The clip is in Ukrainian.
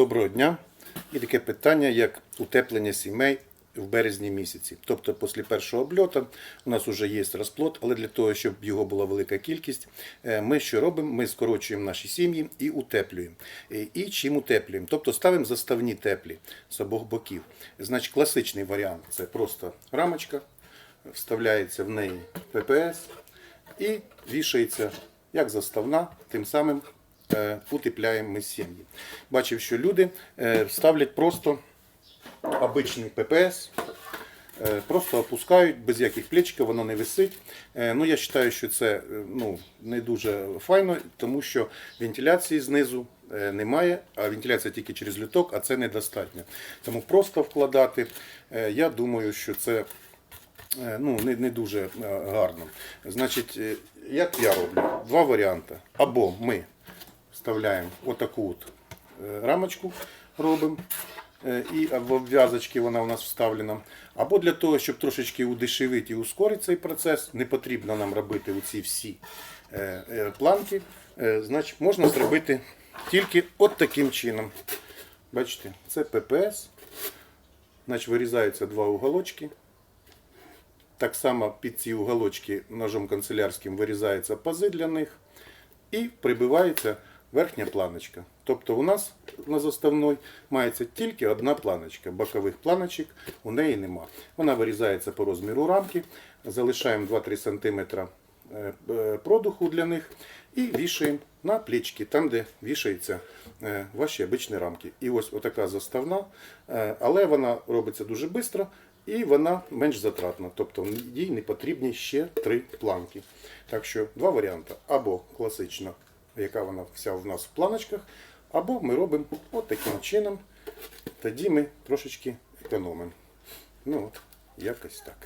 Доброго дня. І таке питання, як утеплення сімей в березні місяці. Тобто, після першого обльоту у нас вже є розплод, але для того, щоб його була велика кількість, е, ми що робимо? Ми скорочуємо наші сім'ї і утеплюємо. Е, І чим утеплюємо? Тобто ставимо заставні теплі з обох боків. Значить, класичний варіант це просто рамочка, вставляється в неї ППС і вішається як заставна, тим самим утепляємо ми сім'ї. Бачив, що люди е, ставлять просто обичний ППС, е, просто опускають без яких плечиків, воно не висить. Е, Ну, я вважаю, що це е, ну, не дуже файно, тому що вентиляції знизу е, немає, а вентиляція тільки через люток, а це недостатньо. Тому просто вкладати, е, я думаю, що це е, ну, не, не дуже е, гарно. Значить, е, як я роблю? Два варіанти. Або ми вставляємо отаку от е, рамочку, робимо, і в обв'язочки вона у нас вставлена. Або для того, щоб трошечки удешевити і ускорити цей процес, не потрібно нам робити оці всі е, е, планки. Е, Значить, можна зробити тільки от таким чином. Бачите, це ППС. Значить, вирізаються два уголочки. Так само під ці уголочки ножом канцелярським вирізаються пази для них і прибивається верхня планочка. Тобто у нас на заставной мається тільки одна планочка. Бокових планочок у неї нема. Вона вирізається по розміру рамки, залишаємо 2-3 см е, е, продуху для них і вішаємо на плечки, там, де вішаються е, ваші обичні рамки. І ось отака заставна, але вона робиться дуже швидко і вона менш затратна. Тобто їй не потрібні ще три планки. Так що два варіанти. Або класична, яка вона вся в нас в планочках, або ми робимо от таким чином. Тоді ми трошечки економимо. Ну от, якось так.